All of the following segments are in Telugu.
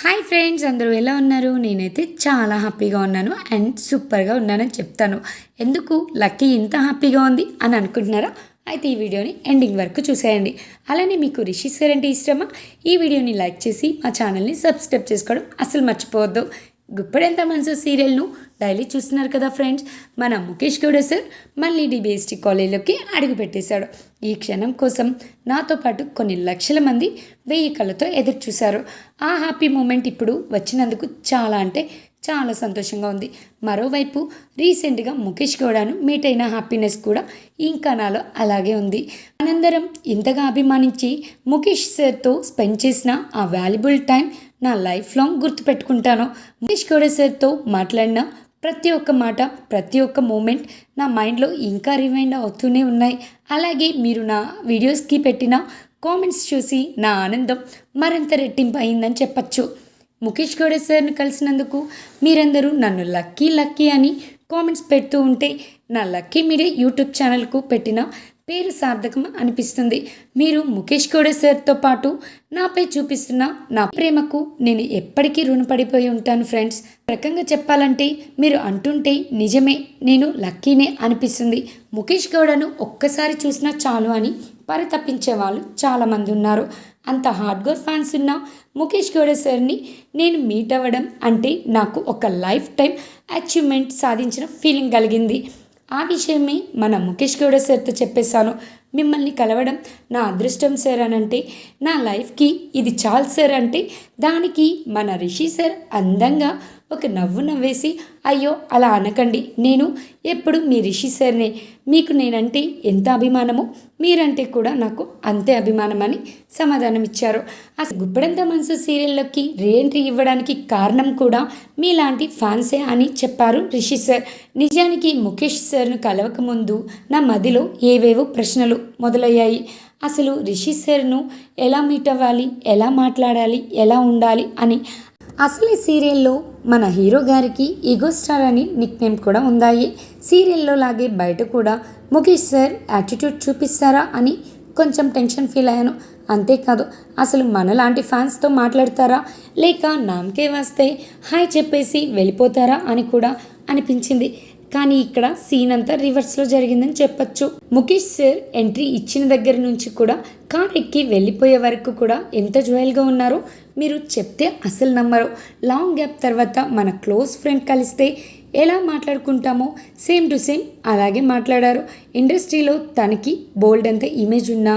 హాయ్ ఫ్రెండ్స్ అందరూ ఎలా ఉన్నారు? నేనైతే చాలా హ్యాపీగా ఉన్నాను అండ్ సూపర్గా ఉన్నానని చెప్తాను. ఎందుకు? లక్కీ ఇంత హ్యాపీగా ఉంది అని అనుకుంటున్నారా? అయితే ఈ వీడియోని ఎండింగ్ వరకు చూసేయండి. అలానే మీకు రిషి సార్ అంటే ఇష్టమా? ఈ వీడియోని లైక్ చేసి మా ఛానల్ని సబ్స్క్రైబ్ చేసుకోవడం అసలు మర్చిపోవద్దు. గుప్పడెంత మనసు సీరియల్ను డైలీ చూస్తున్నారు కదా ఫ్రెండ్స్. మన ముఖేష్ గౌడ సార్ మళ్ళీ డిబిఎస్టీ కాలేజీలోకి అడుగుపెట్టేశాడు. ఈ క్షణం కోసం నాతో పాటు కొన్ని లక్షల మంది వెయ్యి కళ్ళతో ఎదురు చూశారు ఆ హ్యాపీ మూమెంట్ ఇప్పుడు వచ్చినందుకు చాలా అంటే చాలా సంతోషంగా ఉంది. మరోవైపు రీసెంట్గా ముఖేష్ గౌడను మీట్ అయిన హ్యాపీనెస్ కూడా ఇంకా నాలో అలాగే ఉంది. అనంతరం ఇంతగా అభిమానించి ముఖేష్ సార్తో స్పెండ్ చేసిన ఆ వాల్యుబుల్ టైం నా లైఫ్ లాంగ్ గుర్తుపెట్టుకుంటాను. ముఖేష్ గౌడ సార్తో మాట్లాడిన ప్రతి ఒక్క మాట ప్రతి ఒక్క మూమెంట్ నా మైండ్లో ఇంకా రిమైండ్ అవుతూనే ఉన్నాయి. అలాగే మీరు నా వీడియోస్కి పెట్టిన కామెంట్స్ చూసి నా ఆనందం మరింత రెట్టింపు అయిందని చెప్పచ్చు. ముఖేష్ గౌడ సార్ని కలిసినందుకు మీరందరూ నన్ను లక్కీ లక్కీ అని కామెంట్స్ పెడుతూ ఉంటే నా లక్కీ మీడియా యూట్యూబ్ ఛానల్కు పెట్టిన పేరు సార్థకం అనిపిస్తుంది. మీరు ముఖేష్ గౌడ సార్తో పాటు నాపై చూపిస్తున్న నా ప్రేమకు నేను ఎప్పటికీ రుణపడిపోయి ఉంటాను ఫ్రెండ్స్. రకంగా చెప్పాలంటే మీరు అంటుంటే నిజమే నేను లక్కీనే అనిపిస్తుంది. ముఖేష్ గౌడను ఒక్కసారి చూసినా చాలు అని పరితపించే వాళ్ళు చాలామంది ఉన్నారు. అంత హార్డ్కోర్ ఫ్యాన్స్ ఉన్న ముఖేష్ గౌడ సార్ని నేను మీట్ అవ్వడం అంటే నాకు ఒక లైఫ్ టైం అచీవ్మెంట్ సాధించిన ఫీలింగ్ కలిగింది. ఆ విషయమే మన ముఖేష్ గౌడ సార్తో చెప్పేశాను. మిమ్మల్ని కలవడం నా అదృష్టం సార్ అని అంటే నా లైఫ్కి ఇది చాలు సార్ అంటే దానికి మన రిషి సార్ అందంగా ఒక నవ్వు నవ్వేసి అయ్యో అలా అనకండి. నేను ఎప్పుడు మీ రిషి సార్నే. మీకు నేనంటే ఎంత అభిమానమో మీరంటే కూడా నాకు అంతే అభిమానం అని సమాధానం ఇచ్చారు అసలు గుప్పడంత మనసు సీరియల్లోకి రీఎంట్రీ ఇవ్వడానికి కారణం కూడా మీలాంటి ఫ్యాన్సే అని చెప్పారు రిషి సార్. నిజానికి ముఖేష్ సార్ను కలవకముందు నా మదిలో ఏవేవో ప్రశ్నలు మొదలయ్యాయి. అసలు రిషి సార్ను ఎలా మీట్ అవ్వాలి ఎలా మాట్లాడాలి ఎలా ఉండాలి అని అసలు ఈ సీరియల్లో మన హీరో గారికి ఈగో స్టార్ అని నిక్ నేమ్ కూడా ఉందాయి. సీరియల్లో లాగే బయట కూడా ముఖేష్ సార్ యాటిట్యూడ్ చూపిస్తారా అని కొంచెం టెన్షన్ ఫీల్ అయ్యాను. అంతేకాదు అసలు మనలాంటి ఫ్యాన్స్తో మాట్లాడతారా? లేక నామకే వస్తే హాయ్ చెప్పేసి వెళ్ళిపోతారా అని కూడా అనిపించింది. కానీ ఇక్కడ సీన్ అంతా రివర్స్లో జరిగిందని చెప్పొచ్చు. ముఖేష్ సార్ ఎంట్రీ ఇచ్చిన దగ్గర నుంచి కూడా కార్ ఎక్కి వెళ్ళిపోయే వరకు కూడా ఎంత జోయల్గా ఉన్నారో మీరు చెప్తే అసలు నమ్మరు. లాంగ్ గ్యాప్ తర్వాత మన క్లోజ్ ఫ్రెండ్ కలిస్తే ఎలా మాట్లాడుకుంటామో సేమ్ టు సేమ్ అలాగే మాట్లాడారు. ఇండస్ట్రీలో తనకి బోల్డ్ అంత ఇమేజ్ ఉన్న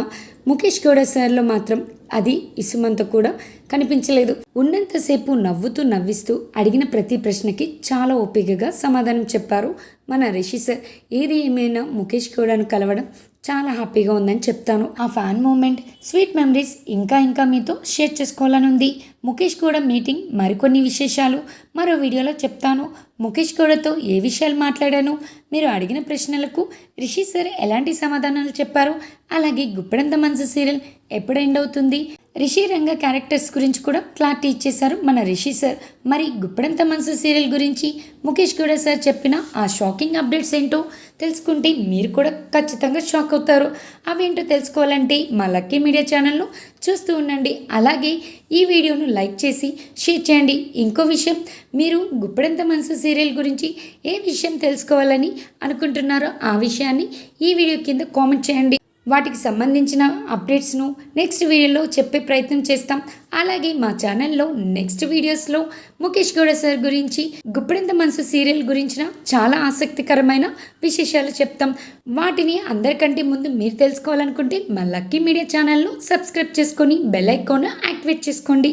ముఖేష్ గౌడ సార్లో మాత్రం అది ఇసుమంత కూడా కనిపించలేదు. ఉన్నంతసేపు నవ్వుతూ నవ్విస్తూ అడిగిన ప్రతి ప్రశ్నకి చాలా ఓపికగా సమాధానం చెప్పారు మన రిషి సార్. ఏది ఏమైనా ముఖేష్ గౌడను కలవడం చాలా హ్యాపీగా ఉందని చెప్తాను. ఆ ఫ్యాన్ మూమెంట్ స్వీట్ మెమరీస్ ఇంకా ఇంకా మీతో షేర్ చేసుకోవాలని ఉంది. ముఖేష్ గౌడ మీటింగ్ మరికొన్ని విశేషాలు మరో వీడియోలో చెప్తాను. ముఖేష్ గౌడతో ఏ విషయాలు మాట్లాడాను మీరు అడిగిన ప్రశ్నలకు రిషి సార్ ఎలాంటి సమాధానాలు చెప్పారు అలాగే గుప్పెడంత మనసు సీరియల్ ఎప్పుడు ఎండ్ అవుతుంది? రిషి రంగ క్యారెక్టర్స్ గురించి కూడా క్లారిటీ ఇచ్చేశారు మన రిషి సార్ మరి గుప్పడంత మనసు సీరియల్ గురించి ముఖేష్ గౌడ సార్ చెప్పిన ఆ షాకింగ్ అప్డేట్స్ ఏంటో తెలుసుకుంటే మీరు కూడా ఖచ్చితంగా షాక్ అవుతారు. అవేంటో తెలుసుకోవాలంటే మా లక్కీ మీడియా ఛానల్ను చూస్తూ ఉండండి. అలాగే ఈ వీడియోను లైక్ చేసి షేర్ చేయండి. ఇంకో విషయం మీరు గుప్పడంత మనసు సీరియల్ గురించి ఏ విషయం తెలుసుకోవాలని అనుకుంటున్నారో ఆ విషయాన్ని ఈ వీడియో కింద కామెంట్ చేయండి. వాటికి సంబంధించిన అప్డేట్స్ను నెక్స్ట్ వీడియోలో చెప్పే ప్రయత్నం చేస్తాం. అలాగే మా ఛానల్లో నెక్స్ట్ వీడియోస్లో ముఖేష్ గౌడ సార్ గురించి గుప్పెడంత మనసు సీరియల్ గురించిన చాలా ఆసక్తికరమైన విశేషాలు చెప్తాం. వాటిని అందరికంటే ముందు మీరు తెలుసుకోవాలనుకుంటే మా లక్కీ మీడియా ఛానల్ను సబ్స్క్రైబ్ చేసుకొని బెల్ ఐకాన్ యాక్టివేట్ చేసుకోండి.